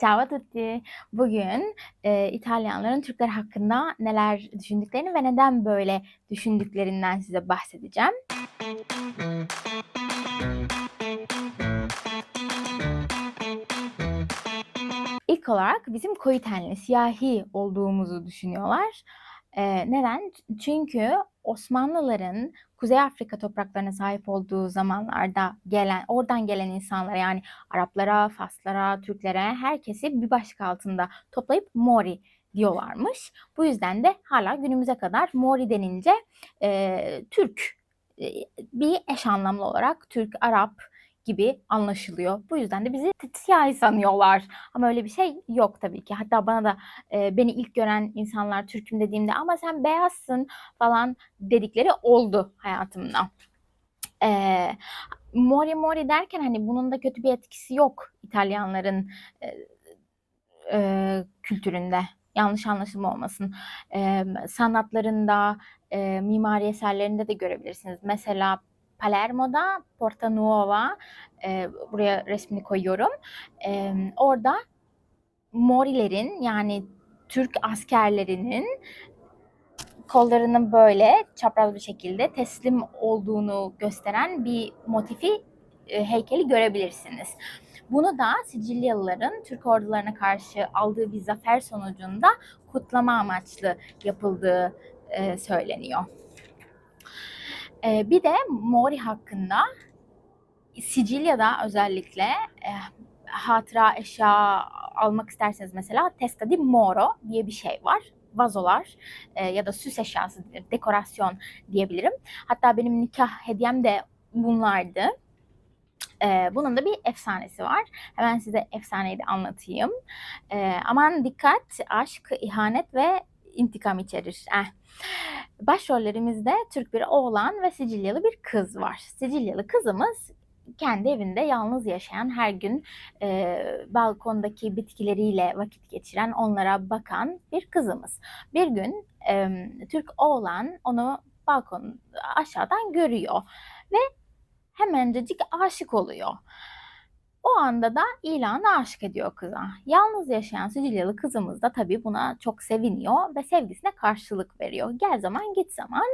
Ciao a tutti. Bugün, eee, İtalyanların Türkler hakkında neler düşündüklerini ve neden böyle düşündüklerinden size bahsedeceğim. İlk olarak bizim koyu tenli, siyahi olduğumuzu düşünüyorlar. Eee, neden? Çünkü Osmanlıların Kuzey Afrika topraklarına sahip olduğu zamanlarda gelen, oradan gelen insanlara yani Araplara, Faslara, Türklere herkesi bir başlık altında toplayıp Mori diyorlarmış. Bu yüzden de hala günümüze kadar Mori denince eee, Türk bir eş anlamlı olarak Türk, Arap gibi anlaşılıyor. Bu yüzden de bizi siyahi sanıyorlar ama öyle bir şey yok tabii ki. Hatta bana da, eee, beni ilk gören insanlar Türk'üm dediğimde "Ama sen beyazsın." falan dedikleri oldu hayatımda. Eee, Mori Mori derken, hani, bunun da kötü bir etkisi yok İtalyanların, eee, eee, kültüründe. Yanlış anlaşılma olmasın. Emm, sanatlarında, eee, mimari eserlerinde de görebilirsiniz. Mesela Palermo'da Porta Nuova, eee, buraya resmini koyuyorum. Emm, orada Morilerin yani Türk askerlerinin kollarının böyle çapraz bir şekilde teslim olduğunu gösteren bir motifi, eee, heykeli görebilirsiniz. Bunu da Sicilyalıların Türk ordularına karşı aldığı bir zafer sonucunda kutlama amaçlı yapıldığı, eee, söyleniyor. Eee, bir de Mori hakkında Sicilya'da özellikle eh, hatıra eşya almak isterseniz mesela testa di Moro diye bir şey var. Vazolar eee, ya da süs eşyası, dekorasyon diyebilirim. Hatta benim nikah hediyem de bunlardı. Eee, bunun da bir efsanesi var. Hemen size efsaneyi de anlatayım. Eee, aman dikkat, aşk, ihanet ve intikam içerir. Eh. Başrollerimizde Türk bir oğlan ve Sicilyalı bir kız var. Sicilyalı kızımız kendi evinde yalnız yaşayan, her gün eee, balkondaki bitkileriyle vakit geçiren, onlara bakan bir kızımız. Bir gün emm, Türk oğlan onu balkon aşağıdan görüyor ve hemencecik aşık oluyor. O anda da ilanı aşık ediyor kıza. Yalnız yaşayan Sicilyalı kızımız da tabii buna çok seviniyor ve sevgisine karşılık veriyor. Gel zaman git zaman.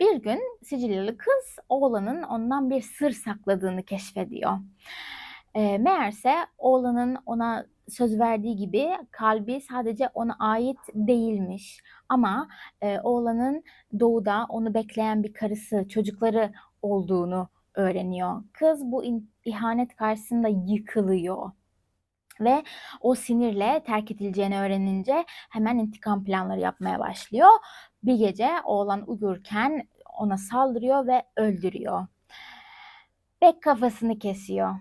Bir gün Sicilyalı kız oğlanın ondan bir sır sakladığını keşfediyor. Eee, meğerse oğlanın ona söz verdiği gibi kalbi sadece ona ait değilmiş ama, eee, oğlanın doğuda onu bekleyen bir karısı, çocukları olduğunu öğreniyor. Kız bu in ihanet karşısında yıkılıyor ve o sinirle terk edileceğini öğrenince hemen intikam planları yapmaya başlıyor. Bir gece oğlan uyurken ona saldırıyor ve öldürüyor. Ve kafasını kesiyor.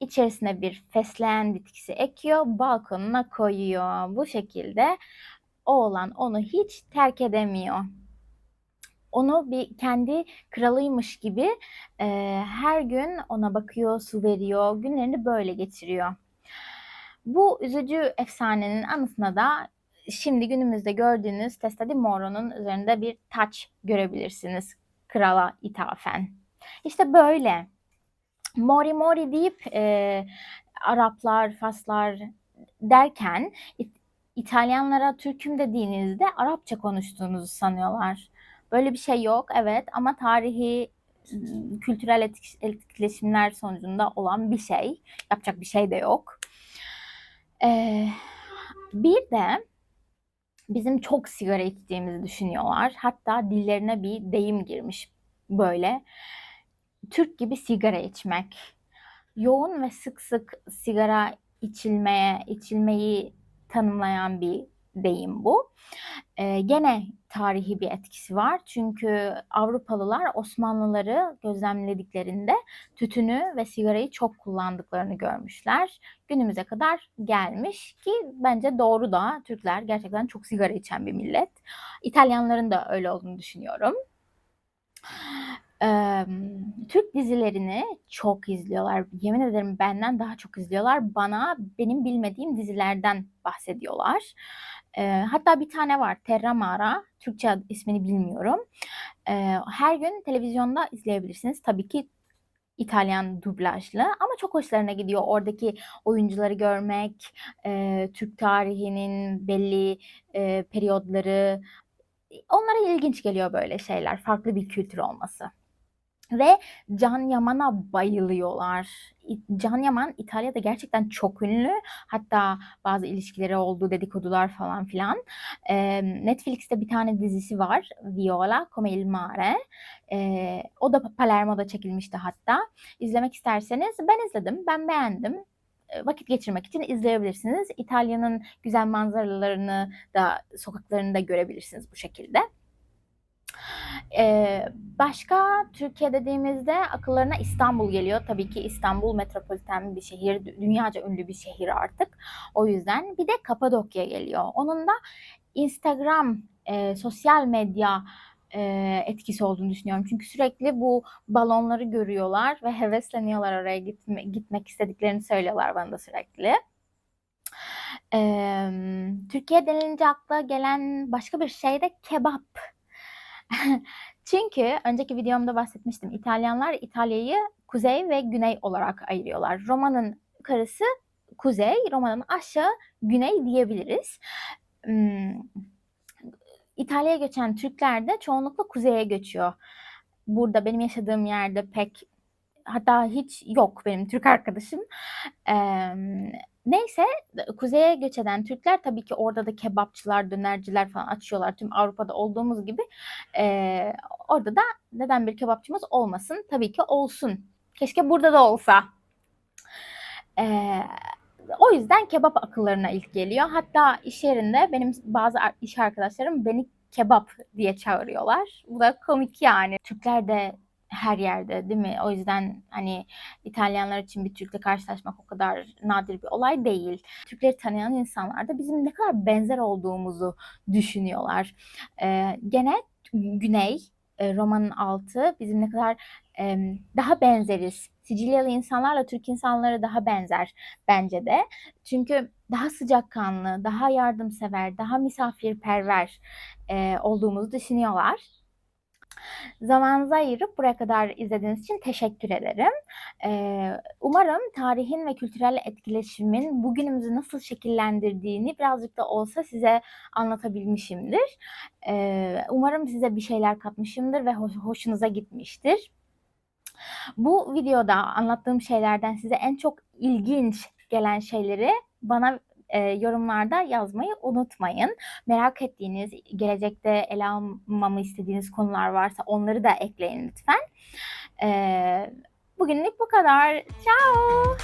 İçerisine bir fesleğen bitkisi ekiyor, balkonuna koyuyor. Bu şekilde oğlan onu hiç terk edemiyor. Onu bir kendi kralıymış gibi, eee, her gün ona bakıyor, su veriyor, günlerini böyle geçiriyor. Bu üzücü efsanenin anısına da şimdi günümüzde gördüğünüz Testa di Moro'nun üzerinde bir taç görebilirsiniz krala ithafen. İşte böyle. Mori Mori deyip, eee, Araplar, Faslar derken İtalyanlara Türk'üm dediğinizde Arapça konuştuğunuzu sanıyorlar. Böyle bir şey yok, evet ama tarihi, kültürel etkileşimler sonucunda olan bir şey. Yapacak bir şey de yok. Eee, bir de bizim çok sigara içtiğimizi düşünüyorlar. Hatta dillerine bir deyim girmiş böyle. Türk gibi sigara içmek. Yoğun ve sık sık sigara içilmeye içilmeyi tanımlayan bir deyim bu. Eee, gene tarihi bir etkisi var. Çünkü Avrupalılar Osmanlıları gözlemlediklerinde tütünü ve sigarayı çok kullandıklarını görmüşler. Günümüze kadar gelmiş ki bence doğru da. Türkler gerçekten çok sigara içen bir millet. İtalyanların da öyle olduğunu düşünüyorum. Türk dizilerini çok izliyorlar. Yemin ederim benden daha çok izliyorlar. Bana benim bilmediğim dizilerden bahsediyorlar. Eee, hatta bir tane var Terramara, Türkçe ad ismini bilmiyorum. Eee, her gün televizyonda izleyebilirsiniz. Tabii ki İtalyan dublajlı ama çok hoşlarına gidiyor oradaki oyuncuları görmek, eee, Türk tarihinin belli, eee, periyodları. Onlara ilginç geliyor böyle şeyler, farklı bir kültür olması. Ve Can Yaman'a bayılıyorlar. Can Yaman İtalya'da gerçekten çok ünlü. Hatta bazı ilişkileri oldu, dedikodular falan filan. Emm, Netflix'te bir tane dizisi var, Viola come il mare. Eee, o da Pa Palermo'da çekilmişti hatta. İzlemek isterseniz ben izledim, ben beğendim. Vakit geçirmek için izleyebilirsiniz. İtalya'nın güzel manzaralarını da, sokaklarını da görebilirsiniz bu şekilde. Eee, başka Türkiye dediğimizde akıllarına İstanbul geliyor. Tabii ki İstanbul metropoliten bir şehir, dü dünyaca ünlü bir şehir artık. O yüzden. Bir de Kapadokya geliyor. Onun da Instagram, eee, sosyal medya, eee, etkisi olduğunu düşünüyorum. Çünkü sürekli bu balonları görüyorlar ve hevesleniyorlar oraya gitme gitmek istediklerini söylüyorlar bana da sürekli. Emm, Türkiye denilince akla gelen başka bir şey de kebap. Çünkü önceki videomda bahsetmiştim. İtalyanlar İtalya'yı kuzey ve güney olarak ayırıyorlar. Roma'nın yukarısı kuzey, Roma'nın aşağı güney diyebiliriz. Imm, İtalya'ya göçen Türkler de çoğunlukla kuzeye göçüyor. Burada benim yaşadığım yerde pek hatta hiç yok benim Türk arkadaşım. Emm, neyse, kuzeye göç eden Türkler tabii ki orada da kebapçılar, dönerciler falan açıyorlar. Tüm Avrupa'da olduğumuz gibi, eee, orada da neden bir kebapçımız olmasın? Tabii ki olsun. Keşke burada da olsa. Eee, o yüzden kebap akıllarına ilk geliyor. Hatta iş yerinde benim bazı iş arkadaşlarım beni kebap diye çağırıyorlar. Bu da komik yani. Türkler de her yerde, değil mi? O yüzden, hani, İtalyanlar için bir Türk'le karşılaşmak o kadar nadir bir olay değil. Türkleri tanıyan insanlar da bizim ne kadar benzer olduğumuzu düşünüyorlar. Eee, gene güney, eee, Roma'nın altı bizim ne kadar, daha benzeriz. Sicilyalı insanlarla Türk insanları daha benzer bence de. Çünkü daha sıcakkanlı, daha yardımsever, daha misafirperver, olduğumuzu düşünüyorlar. Zamanınızı ayırıp buraya kadar izlediğiniz için teşekkür ederim. Eee, umarım tarihin ve kültürel etkileşimin bugünümüzü nasıl şekillendirdiğini birazcık da olsa size anlatabilmişimdir. Eee, umarım size bir şeyler katmışımdır ve hoş hoşunuza gitmiştir. Bu videoda anlattığım şeylerden size en çok ilginç gelen şeyleri bana, eee, yorumlarda yazmayı unutmayın. Merak ettiğiniz, gelecekte ele almamı istediğiniz konular varsa onları da ekleyin lütfen. Eee, bugünlük bu kadar. Ciao.